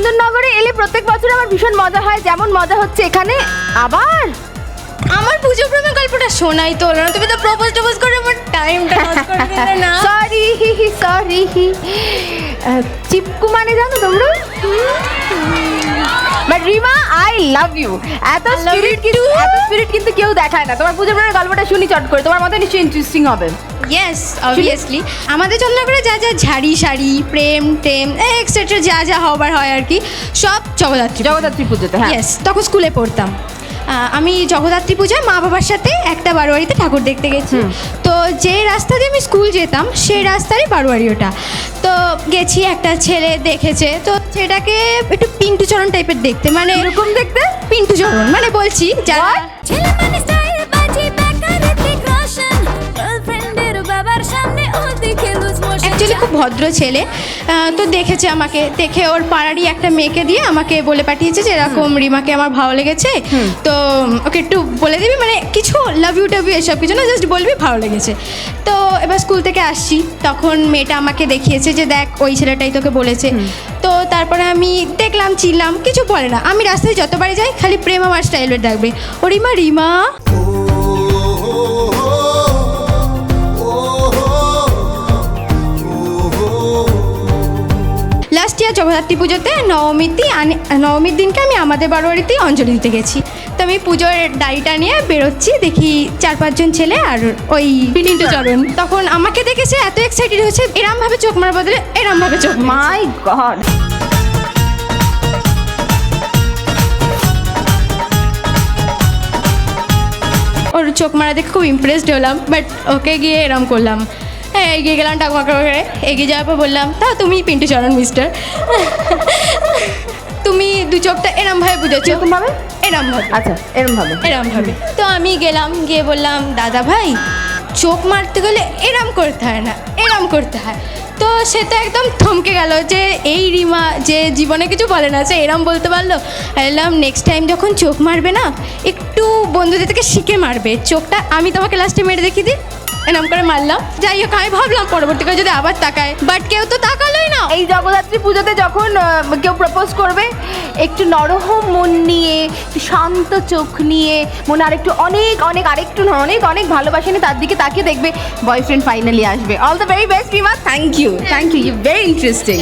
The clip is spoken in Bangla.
চন্দননগরে এলে প্রত্যেক বছর আমার ভীষণ মজা হয়। যেমন মজা হচ্ছে এখানে। আবার? আমার পুজো প্রেমের গল্পটা শোনাই তো হলো না। তুমি তো প্রপোজ টপোজ করে আমার টাইমটা নষ্ট করে দিলে না। সরি সরি চিপকু মানে জানো তোমরা? But Rima I love you এত স্পিরিট কিন্তু এত স্পিরিট কিন্তু কেউ দেখায় না। তোমার পুজো প্রেমের গল্পটা শুনি চট করে। তোমার মতো নিশ্চয়ই ইন্টারেস্টিং হবে। ইয়েস অবভিয়াসলি আমাদের চন্দ্রনগরে যা যা ঝাড়ি শাড়ি প্রেম টেম এক্সেট্রা যা যা হবার হয় আর কি সব জগদ্ধাত্রী জগদ্ধাত্রী পুজোতে হ্যাঁ। ইয়েস তখন স্কুলে পড়তাম। আমি জগদ্ধাত্রী পূজায় মা বাবার সাথে একটা বারোয়ারিতে ঠাকুর দেখতে গেছি। তো যে রাস্তা দিয়ে আমি স্কুল যেতাম সেই রাস্তারই বারোয়ারি ওটা। তো গেছি একটা ছেলে দেখেছে তো সেটাকে একটু পিন্টু চরণ টাইপের দেখতে মানে এরকম দেখতে? পিন্টু চরণ মানে বলছি যারা মোশন খুব ভদ্র ছেলে। তো দেখেছে আমাকে। দেখে ওর পাড়ারই একটা মেয়েকে দিয়ে আমাকে বলে পাঠিয়েছে যে এরকম রিমাকে আমার ভালো লেগেছে। তো ওকে একটু বলে দিবি? মানে কিছু লাভ ইউ টাভ ইউ এসব কিছু না জাস্ট বলবি ভালো লেগেছে। তো এবার স্কুল থেকে আসছি। তখন মেয়েটা আমাকে দেখিয়েছে যে দেখ ওই ছেলেটাই তোকে বলেছে। তো তারপরে আমি দেখলাম চিনলাম কিছু বলে না। আমি রাস্তায় যতবারই যাই খালি প্রেম আমার স্টাইলের ডাকবে ও রিমা রিমা। ইয়ার জগদ্ধাত্রী পুজোতে নবমীতি আনি- নবমীর দিনকে আমি আমাদের বারোয়ারিতেই অঞ্জলি দিতে গেছি। তো আমি পুজোর ডাড়িটা নিয়ে বেরোচ্ছি দেখি চার পাঁচজন ছেলে আর ওই পিন্টু চরণ। তখন আমাকে দেখেছে এত এক্সাইটেড হয়েছে এরম ভাবে চোখ মারার বদলে এরম ভাবে চোখ মাই গড ওর চোখ মারা দেখে খুব ইমপ্রেসড হলাম বাট ওকে গিয়ে এরম করলাম। হ্যাঁ এগিয়ে গেলাম করে এগিয়ে যাওয়ার পর বললাম তা তুমি পিন্টু চরণ মিস্টার তুমি দু চোখটা এরম ভাবে বুঝেছ। ভাবে? এরম ভাবে আচ্ছা এরম ভাবে এরম ভাবে তো আমি গেলাম গিয়ে বললাম দাদা ভাই চোখ মারতে গেলে এরম করতে হয় না এরম করতে হয়। তো সে তো একদম থমকে গেল যে এই রিমা যে জীবনে কিছু বলে না সে এরম বলতে পারল। বললাম নেক্সট টাইম যখন চোখ মারবে না একটু বন্ধুদের থেকে শিখে মারবে। চোখটা আমি তোমাকে লাস্টে মেরে দেখিয়ে দিই। এরম করে মারলাম। যাই হোক, আমি ভাবলাম পরবর্তীকালে যদি আবার তাকায় বাট কেউ তো তাকালোই না। এই জগদ্ধাত্রী পুজোতে যখন কেউ প্রপোজ করবে, একটু নরম মন নিয়ে, একটু শান্ত চোখ নিয়ে, মনে আরেকটু অনেক অনেক, আরেকটু অনেক অনেক ভালোবাসে নিয়ে তার দিকে তাকিয়ে দেখবে বয়ফ্রেন্ড ফাইনালি আসবে। All the very best Rima thank you thank you you very interesting